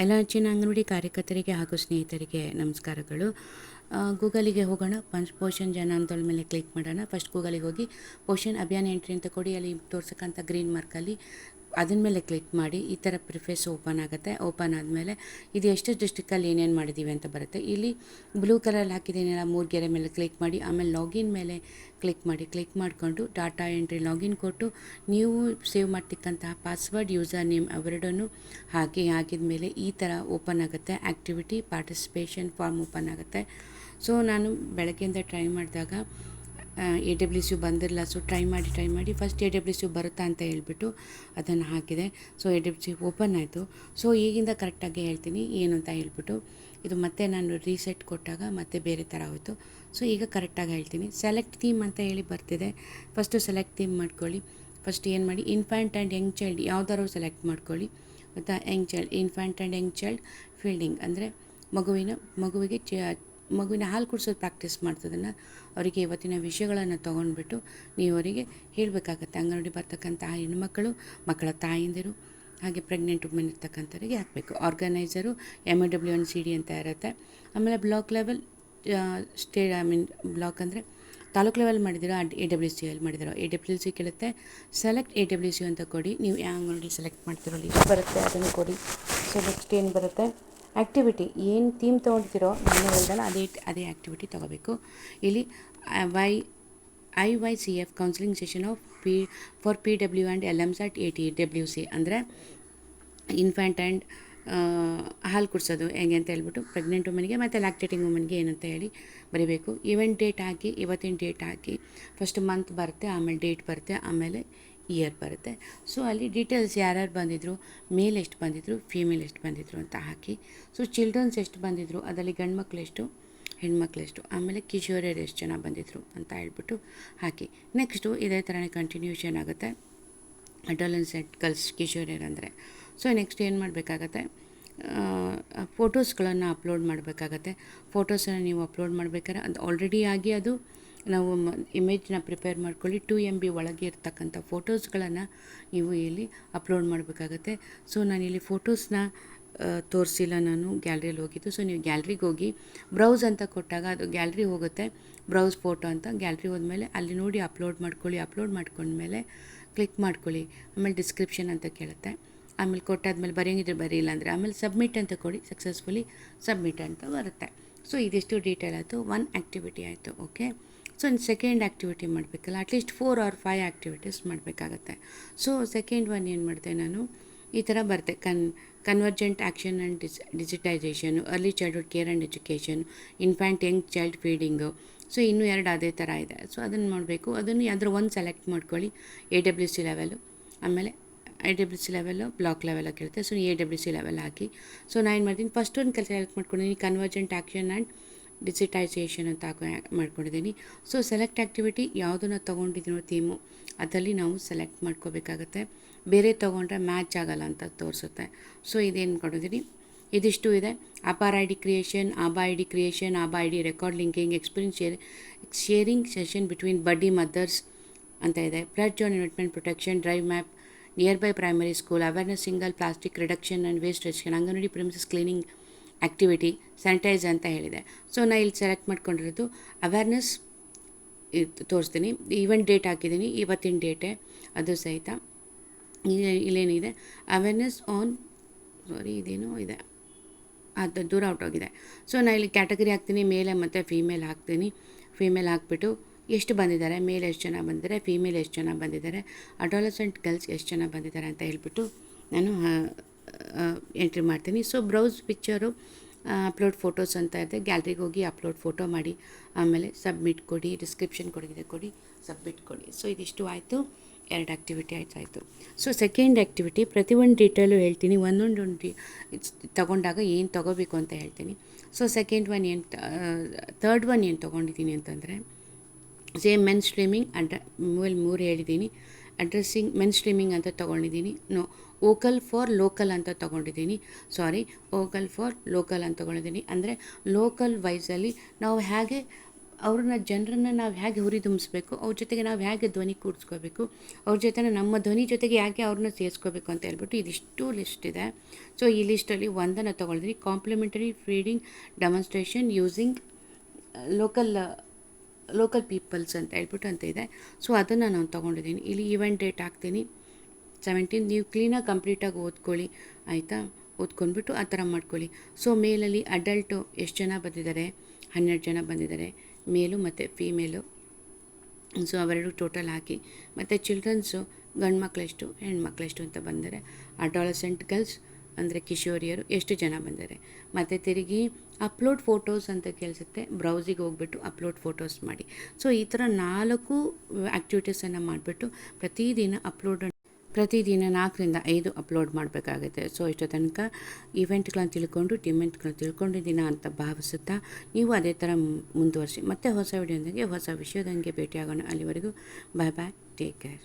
ಎಲ್ಲ ಅಜ್ಜಿನ ಅಂಗನವಾಡಿ ಕಾರ್ಯಕರ್ತರಿಗೆ ಹಾಗೂ ಸ್ನೇಹಿತರಿಗೆ ನಮಸ್ಕಾರಗಳು. ಗೂಗಲಿಗೆ ಹೋಗೋಣ. ಪಂಚ್ ಪೋಷಣ್ ಜನ ಅಂತೋಳ ಮೇಲೆ ಕ್ಲಿಕ್ ಮಾಡೋಣ. ಫಸ್ಟ್ ಗೂಗಲಿಗೆ ಹೋಗಿ ಪೋಷಣ್ ಅಭಿಯಾನ ಎಂಟ್ರಿ ಅಂತ ಕೊಡಿ. ಅಲ್ಲಿ ತೋರ್ಸಕ್ಕಂಥ ಗ್ರೀನ್ ಮಾರ್ಕಲ್ಲಿ ಅದನ್ನ ಮೇಲೆ ಕ್ಲಿಕ್ ಮಾಡಿ ಈ ಥರ ಪ್ರಿಫೇಸ್ ಓಪನ್ ಆಗುತ್ತೆ. ಓಪನ್ ಆದಮೇಲೆ ಇದು ಎಷ್ಟು ಡಿಸ್ಟಿಕಲ್ಲಿ ಏನೇನು ಮಾಡಿದ್ದೀವಿ ಅಂತ ಬರುತ್ತೆ. ಇಲ್ಲಿ ಬ್ಲೂ ಕಲರ್ ಹಾಕಿದ್ದೀನಲ್ಲ ಮೂರು ಗೆರೆ ಮೇಲೆ ಕ್ಲಿಕ್ ಮಾಡಿ, ಆಮೇಲೆ ಲಾಗಿನ್ ಮೇಲೆ ಕ್ಲಿಕ್ ಮಾಡಿ ಕ್ಲಿಕ್ ಮಾಡಿಕೊಂಡು ಡಾಟಾ ಎಂಟ್ರಿ ಲಾಗಿನ್ ಕೊಟ್ಟು ನೀವು ಸೇವ್ ಮಾಡ್ತಕ್ಕಂತಹ ಪಾಸ್ವರ್ಡ್ ಯೂಸರ್ ನೇಮ್ ಅವೆರಡನ್ನು ಹಾಕಿ, ಹಾಕಿದ ಮೇಲೆ ಈ ಥರ ಓಪನ್ ಆಗುತ್ತೆ. ಆ್ಯಕ್ಟಿವಿಟಿ ಪಾರ್ಟಿಸಿಪೇಷನ್ ಫಾರ್ಮ್ ಓಪನ್ ಆಗುತ್ತೆ. ಸೊ ನಾನು ಬೆಳಗ್ಗೆಯಿಂದ ಟ್ರೈ ಮಾಡಿದಾಗ ಎ ಡಬ್ಲ್ಯೂ ಸಿ ಬಂದಿರಲ್ಲ ಸೊ ಟ್ರೈ ಮಾಡಿ ಟ್ರೈ ಮಾಡಿ. ಫಸ್ಟ್ ಎ ಡಬ್ಲ್ಯೂ ಸಿ ಬರುತ್ತಾ ಅಂತ ಹೇಳ್ಬಿಟ್ಟು ಅದನ್ನು ಹಾಕಿದೆ. So A W C open ಆಯಿತು. ಸೊ ಈಗಿಂದ ಕರೆಕ್ಟಾಗಿ ಹೇಳ್ತೀನಿ. ಏನು ಅಂತ ಹೇಳ್ಬಿಟ್ಟು, ಇದು ಮತ್ತೆ ನಾನು ರೀಸೆಟ್ ಕೊಟ್ಟಾಗ ಮತ್ತೆ ಬೇರೆ ಥರ ಹೋಯಿತು. ಸೊ ಈಗ ಕರೆಕ್ಟಾಗಿ ಹೇಳ್ತೀನಿ. ಸೆಲೆಕ್ಟ್ ಥೀಮ್ ಅಂತ ಹೇಳಿ ಬರ್ತಿದೆ. ಫಸ್ಟು ಸೆಲೆಕ್ಟ್ ಥೀಮ್ ಮಾಡ್ಕೊಳ್ಳಿ. ಫಸ್ಟ್ ಏನು ಮಾಡಿ? ಇನ್ಫ್ಯಾಂಟ್ ಆ್ಯಂಡ್ ಯಂಗ್ ಚೈಲ್ಡ್ ಯಾವ್ದಾದ್ರು ಸೆಲೆಕ್ಟ್ ಮಾಡ್ಕೊಳ್ಳಿ. ಮತ್ತು young child infant and young child feeding ಅಂದರೆ ಮಗುವಿನ, ಮಗುವಿಗೆ ಚ ಮಗುವಿನ ಹಾಲು ಕುಡಿಸೋದು ಪ್ರಾಕ್ಟೀಸ್ ಮಾಡ್ತದನ್ನು ಅವರಿಗೆ ಇವತ್ತಿನ ವಿಷಯಗಳನ್ನು ತೊಗೊಂಡ್ಬಿಟ್ಟು ನೀವು ಅವರಿಗೆ ಹೇಳಬೇಕಾಗತ್ತೆ. ಅಂಗನವಾಡಿ ಬರ್ತಕ್ಕಂಥ ಹೆಣ್ಮಕ್ಕಳು ಮಕ್ಕಳ ತಾಯಂದಿರು, ಹಾಗೆ ಪ್ರೆಗ್ನೆಂಟ್ ವುಮೆನ್ ಇರ್ತಕ್ಕಂಥವ್ರಿಗೆ ಹಾಕಬೇಕು. Organiser M A W N C D ಅಂತ ಇರುತ್ತೆ. ಆಮೇಲೆ block level stay I mean block ಅಂದರೆ ತಾಲೂಕು ಲೆವೆಲ್ ಮಾಡಿದಿರೋ ಎ ಡಬ್ಲ್ಯೂ ಸಿ ಎಲ್ಲಿ ಮಾಡಿದಿರೋ. ಎ ಡಬ್ಲ್ಯೂ ಸಿ ಕೇಳುತ್ತೆ. ಸೆಲೆಕ್ಟ್ ಎ ಡಬ್ಲ್ಯೂ ಸಿ ಅಂತ ಕೊಡಿ. ನೀವು ಯಾವ ಅಂಗನವಾಡಿ ಸೆಲೆಕ್ಟ್ ಮಾಡ್ತಿರೋ ಲಿಸ್ಟ್ ಬರುತ್ತೆ, ಅದನ್ನು ಕೊಡಿ. ಸೊ ನೆಕ್ಸ್ಟ್ ಏನು ಬರುತ್ತೆ? ಆ್ಯಕ್ಟಿವಿಟಿ ಏನು ಥೀಮ್ ತೊಗೊಂಡಿರೋ ನಾನು ಹೇಳ್ದಲ್ಲ ಅದೇ ಅದೇ ಆ್ಯಕ್ಟಿವಿಟಿ ತೊಗೋಬೇಕು. ಇಲ್ಲಿ Y I Y C F counselling session of P for P W and L M sort A T W C ಅಂದರೆ ಇನ್ಫ್ಯಾಂಟ್ ಆ್ಯಂಡ್ ಹಾಲು ಕುಡಿಸೋದು ಹೆಂಗೆ ಅಂತ ಹೇಳ್ಬಿಟ್ಟು ಪ್ರೆಗ್ನೆಂಟ್ ವುಮನ್ಗೆ ಮತ್ತು ಲ್ಯಾಕ್ಟೇಟಿಂಗ್ ವುಮನ್ಗೆ ಏನಂತ ಹೇಳಿ ಬರೀಬೇಕು. ಇವೆಂಟ್ ಡೇಟ್ ಹಾಕಿ, ಇವತ್ತಿನ ಡೇಟ್ ಹಾಕಿ ಫಸ್ಟ್ ಮಂತ್ ಬರುತ್ತೆ, ಆಮೇಲೆ ಡೇಟ್ ಬರುತ್ತೆ, ಆಮೇಲೆ ಇಯರ್ ಬರುತ್ತೆ. ಸೊ ಅಲ್ಲಿ ಡೀಟೇಲ್ಸ್ ಯಾರ್ಯಾರು ಬಂದಿದ್ರು ಮೇಲ್ ಎಷ್ಟು ಬಂದಿದ್ರು ಫೀಮೇಲ್ ಎಷ್ಟು ಬಂದಿದ್ರು ಅಂತ ಹಾಕಿ. ಸೊ ಚಿಲ್ಡ್ರನ್ಸ್ ಎಷ್ಟು ಬಂದಿದ್ರು, ಅದರಲ್ಲಿ ಗಂಡು ಎಷ್ಟು, ಹೆಣ್ಮಕ್ಳು ಎಷ್ಟು, ಆಮೇಲೆ ಕಿಶೋರಿಯರು ಎಷ್ಟು ಜನ ಬಂದಿದ್ರು ಅಂತ ಹೇಳ್ಬಿಟ್ಟು ಹಾಕಿ. ನೆಕ್ಸ್ಟು ಇದೇ ಥರನೇ ಕಂಟಿನ್ಯೂಷನ್ ಆಗುತ್ತೆ. ಅಡೋಲೆನ್ಸೆಂಟ್ ಗರ್ಲ್ಸ್ ಕಿಶೋರಿಯರ್ ಅಂದರೆ. ಸೊ ನೆಕ್ಸ್ಟ್ ಏನು ಮಾಡಬೇಕಾಗತ್ತೆ? ಫೋಟೋಸ್ಗಳನ್ನು ಅಪ್ಲೋಡ್ ಮಾಡಬೇಕಾಗತ್ತೆ. ಫೋಟೋಸನ್ನು ನೀವು ಅಪ್ಲೋಡ್ ಮಾಡಬೇಕಾದ್ರೆ, ಅದು ಆಲ್ರೆಡಿ ಆಗಿ ಅದು ನಾವು ಇಮೇಜ್ನ ಪ್ರಿಪೇರ್ ಮಾಡ್ಕೊಳ್ಳಿ ಟು ಎಂ ಬಿ ಒಳಗೆ ಇರ್ತಕ್ಕಂಥ ಫೋಟೋಸ್ಗಳನ್ನು ನೀವು ಇಲ್ಲಿ ಅಪ್ಲೋಡ್ ಮಾಡಬೇಕಾಗತ್ತೆ. ಸೊ ನಾನಿಲ್ಲಿ ಫೋಟೋಸ್ನ ತೋರಿಸಿಲ್ಲ ನಾನು ಗ್ಯಾಲ್ರಿಯಲ್ಲಿ ಹೋಗಿದ್ದು. ಸೊ ನೀವು ಗ್ಯಾಲ್ರಿಗೆ ಹೋಗಿ ಬ್ರೌಸ್ ಅಂತ ಕೊಟ್ಟಾಗ ಅದು ಗ್ಯಾಲ್ರಿ ಹೋಗುತ್ತೆ. ಬ್ರೌಸ್ ಫೋಟೋ ಅಂತ ಗ್ಯಾಲ್ರಿ ಹೋದ್ಮೇಲೆ ಅಲ್ಲಿ ನೋಡಿ ಅಪ್ಲೋಡ್ ಮಾಡ್ಕೊಳ್ಳಿ ಅಪ್ಲೋಡ್ ಮಾಡ್ಕೊಂಡ್ಮೇಲೆ ಕ್ಲಿಕ್ ಮಾಡ್ಕೊಳ್ಳಿ. ಆಮೇಲೆ ಡಿಸ್ಕ್ರಿಪ್ಷನ್ ಅಂತ ಕೇಳುತ್ತೆ. ಆಮೇಲೆ ಕೊಟ್ಟಾದ್ಮೇಲೆ ಬರೆಯಂಗಿದ್ರೆ ಬರೀಲ್ಲ ಅಂದರೆ ಆಮೇಲೆ ಸಬ್ಮಿಟ್ ಅಂತ ಕೊಡಿ. ಸಕ್ಸಸ್ಫುಲಿ ಸಬ್ಮಿಟ್ ಅಂತ ಬರುತ್ತೆ. ಸೊ ಇದಿಷ್ಟು ಡೀಟೇಲ್ ಆಯಿತು. ಒನ್ ಆ್ಯಕ್ಟಿವಿಟಿ ಆಯಿತು. ಓಕೆ ಸೊ ಒಂದು ಸೆಕೆಂಡ್ ಆ್ಯಕ್ಟಿವಿಟಿ ಮಾಡಬೇಕಲ್ಲ at least four or five activities ಮಾಡಬೇಕಾಗತ್ತೆ. ಸೊ ಸೆಕೆಂಡ್ ಒನ್ ಏನು ಮಾಡಿದೆ ನಾನು, ಈ ಥರ ಬರುತ್ತೆ con convergent action and dis digitisation early childhood care and education infant young child feeding so ಇನ್ನೂ ಎರಡು ಅದೇ ಥರ ಇದೆ. ಸೊ ಅದನ್ನು ಮಾಡಬೇಕು. ಅದನ್ನು ಯಾವ್ದಾರು ಒಂದು ಸೆಲೆಕ್ಟ್ ಮಾಡ್ಕೊಳ್ಳಿ. ಎ ಡಬ್ಲ್ಯೂ ಸಿ ಲೆವೆಲು ಆಮೇಲೆ I W C level block level ಆಗಿರುತ್ತೆ so A W C level hockey. So ನಾನು ಏನು ಮಾಡ್ತೀನಿ ಫಸ್ಟ್ ಒಂದು ಕೆಲಸ ಸೆಲೆಕ್ಟ್ ಮಾಡ್ಕೊಂಡಿದ್ದೀನಿ ಕನ್ವರ್ಜೆಂಟ್ ಆ್ಯಕ್ಷನ್ ಆ್ಯಂಡ್ ಡಿಜಿಟೈಸೇಷನ್ ಅಂತ ಹಾಕೋ ಮಾಡ್ಕೊಂಡಿದ್ದೀನಿ. ಸೊ ಸೆಲೆಕ್ಟ್ ಆ್ಯಕ್ಟಿವಿಟಿ ಯಾವುದನ್ನು ತೊಗೊಂಡಿದ್ದೀನೋ ಥೀಮು ಅದರಲ್ಲಿ ನಾವು ಸೆಲೆಕ್ಟ್ ಮಾಡ್ಕೋಬೇಕಾಗತ್ತೆ. ಬೇರೆ ತೊಗೊಂಡ್ರೆ ಮ್ಯಾಚ್ ಆಗಲ್ಲ ಅಂತ ತೋರಿಸುತ್ತೆ. ಸೊ ಇದೇನು ಕೊಡಿದ್ದೀನಿ ಇದಿಷ್ಟು ಇದೆ. APAAR I D creation ABHA I D creation ABHA I D record linking experience share sharing session between buddy mothers ಅಂತ ಇದೆ. Blood zone investment protection drive map nearby primary school awareness single plastic reduction and waste reduction anganwadi premises cleaning activity sanitise ಅಂತ ಹೇಳಿದೆ. So ನಾನು ಇಲ್ಲಿ select ಮಾಡ್ಕೊಂಡಿರೋದು awareness ಇದು ತೋರಿಸ್ತೀನಿ. Event date ಹಾಕಿದ್ದೀನಿ, ಇವತ್ತಿನ ಡೇಟೆ. ಅದು ಸಹಿತ. ಇಲ್ಲಿ ಇಲ್ಲೇನಿದೆ? ಅವೇರ್ನೆಸ್ ಆನ್, ಸಾರಿ, ಇದೇನೋ ಇದೆ. ಅದು ದೂರ ಔಟ್ ಹೋಗಿದೆ ಸೊ ನಾನು ಇಲ್ಲಿ ಕ್ಯಾಟಗರಿ ಹಾಕ್ತೀನಿ, ಮೇಲೆ ಮತ್ತು ಫೀಮೇಲ್ ಹಾಕ್ತೀನಿ. ಫೀಮೇಲ್ ಹಾಕ್ಬಿಟ್ಟು ಎಷ್ಟು ಬಂದಿದ್ದಾರೆ? ಮೇಲೆ ಎಷ್ಟು ಜನ ಬಂದಿದ್ದಾರೆ? ಫೀಮೇಲ್ ಎಷ್ಟು ಜನ ಬಂದಿದ್ದಾರೆ? ಅಡೋಲಸೆಂಟ್ ಗರ್ಲ್ಸ್ ಎಷ್ಟು ಜನ ಬಂದಿದ್ದಾರೆ ಅಂತ ಹೇಳ್ಬಿಟ್ಟು ನಾನು ಎಂಟ್ರಿ ಮಾಡ್ತೀನಿ. So browse picture upload photos ಅಂತ ಇದೆ. ಗ್ಯಾಲ್ರಿಗೆ ಹೋಗಿ ಅಪ್ಲೋಡ್ ಫೋಟೋ ಮಾಡಿ, ಆಮೇಲೆ ಸಬ್ಮಿಟ್ ಕೊಡಿ ಡಿಸ್ಕ್ರಿಪ್ಷನ್ ಕೊಡಿದೆ ಕೊಡಿ ಸಬ್ಮಿಟ್ ಕೊಡಿ. ಸೊ ಇದಿಷ್ಟು ಆಯಿತು. ಎರಡು ಆ್ಯಕ್ಟಿವಿಟಿ ಆಯ್ತು, ಆಯಿತು. ಸೊ ಸೆಕೆಂಡ್ ಆ್ಯಕ್ಟಿವಿಟಿ ಪ್ರತಿಯೊಂದು ಡೀಟೇಲು ಹೇಳ್ತೀನಿ. ಒಂದೊಂದು ಒಂದು ಡಿ ತಗೊಂಡಾಗ ಏನು ತೊಗೋಬೇಕು ಅಂತ ಹೇಳ್ತೀನಿ. ಸೊ ಸೆಕೆಂಡ್ ಒನ್ ಏನು ತರ್ಡ್ ಒನ್ ಏನು ತೊಗೊಂಡಿದ್ದೀನಿ ಅಂತಂದರೆ ಸೇಮ್ ಮೆನ್ ಸ್ಟ್ರೀಮಿಂಗ್ ಅಂಡ್ರ ಮೂವಲ್ಲಿ ಮೂರು ಹೇಳಿದ್ದೀನಿ. ಅಡ್ರೆಸ್ಸಿಂಗ್ ಮೆನ್ ಸ್ಟ್ರೀಮಿಂಗ್ ಅಂತ ತೊಗೊಂಡಿದ್ದೀನಿ. ನೋ ವೋಕಲ್ ಫಾರ್ ಲೋಕಲ್ ಅಂತ ತೊಗೊಂಡಿದ್ದೀನಿ. ಸಾರಿ ವೋಕಲ್ ಫಾರ್ ಲೋಕಲ್ ಅಂತ ತೊಗೊಂಡಿದ್ದೀನಿ. ಅಂದರೆ ಲೋಕಲ್ ವೈಸಲ್ಲಿ ನಾವು ಹೇಗೆ ಅವ್ರನ್ನ ಜನರನ್ನು ನಾವು ಹೇಗೆ ಹುರಿದುಂಬಿಸ್ಬೇಕು ಅವ್ರ ಜೊತೆಗೆ ನಾವು ಹೇಗೆ ಧ್ವನಿ ಕೂಡಿಸ್ಕೋಬೇಕು, ಅವ್ರ ಜೊತೆ ನಮ್ಮ ಧ್ವನಿ ಜೊತೆಗೆ ಯಾಕೆ ಅವ್ರನ್ನ ಸೇರಿಸ್ಕೋಬೇಕು ಅಂತ ಹೇಳ್ಬಿಟ್ಟು ಇದಿಷ್ಟು ಲಿಸ್ಟ್ ಇದೆ. ಸೊ ಈ ಲಿಸ್ಟಲ್ಲಿ ಒಂದನ್ನು ತೊಗೊಳಿದ್ರಿ complementary feeding demonstration using local local peoples ಅಂತ ಹೇಳ್ಬಿಟ್ಟು ಅಂತ ಇದೆ. ಸೊ ಅದನ್ನು ನಾನು ತೊಗೊಂಡಿದ್ದೀನಿ. ಇಲ್ಲಿ ಈವೆಂಟ್ ಡೇಟ್ ಹಾಕ್ತೀನಿ. ಸೆವೆಂಟೀನ್ ನೀವು ಕ್ಲೀನಾಗಿ ಕಂಪ್ಲೀಟಾಗಿ ಓದ್ಕೊಳ್ಳಿ, ಆಯಿತಾ? ಓದ್ಕೊಂಡ್ಬಿಟ್ಟು ಆ ಥರ ಮಾಡ್ಕೊಳ್ಳಿ. ಸೊ ಮೇಲಲ್ಲಿ ಅಡಲ್ಟು ಎಷ್ಟು ಜನ ಬಂದಿದ್ದಾರೆ? ಹನ್ನೆರಡು ಜನ ಬಂದಿದ್ದಾರೆ. ಮೇಲು ಮತ್ತು ಫೀಮೇಲು ಸೊ ಅವೆರಡು ಟೋಟಲ್ ಹಾಕಿ. ಮತ್ತು ಚಿಲ್ಡ್ರನ್ಸು ಗಂಡು ಮಕ್ಕಳೆಷ್ಟು ಹೆಣ್ಮಕ್ಳೆಷ್ಟು ಅಂತ ಬಂದರೆ ಅಡಾಲಸೆಂಟ್ ಗರ್ಲ್ಸ್ ಅಂದರೆ ಕಿಶೋರಿಯರು ಎಷ್ಟು ಜನ ಬಂದರೆ. ಮತ್ತು ತಿರುಗಿ ಅಪ್ಲೋಡ್ ಫೋಟೋಸ್ ಅಂತ ಕೇಳಿಸುತ್ತೆ. ಬ್ರೌಸಿಗೆ ಹೋಗ್ಬಿಟ್ಟು ಅಪ್ಲೋಡ್ ಫೋಟೋಸ್ ಮಾಡಿ. ಸೊ ಈ ಥರ ನಾಲ್ಕು ಆ್ಯಕ್ಟಿವಿಟೀಸನ್ನು ಮಾಡಿಬಿಟ್ಟು ಪ್ರತಿದಿನ ಅಪ್ಲೋಡ್ ಪ್ರತಿದಿನ ನಾಲ್ಕರಿಂದ ಐದು ಅಪ್ಲೋಡ್ ಮಾಡಬೇಕಾಗುತ್ತೆ. ಸೊ ಇಷ್ಟು ತನಕ ಇವೆಂಟ್ಗಳನ್ನು ತಿಳ್ಕೊಂಡು ಡಿಮೆಂಟ್ಗಳನ್ನ ತಿಳ್ಕೊಂಡಿದ್ದೀನ ಅಂತ ಭಾವಿಸುತ್ತಾ ನೀವು ಅದೇ ಥರ ಮುಂದುವರಿಸಿ. ಮತ್ತೆ ಹೊಸ ವಿಡಿಯೋದಂಗೆ ಹೊಸ ವಿಷಯದೊಂದಿಗೆ ಭೇಟಿಯಾಗೋಣ. ಅಲ್ಲಿವರೆಗೂ ಬಾಯ್ ಬಾಯ್ ಟೇಕ್ ಕೇರ್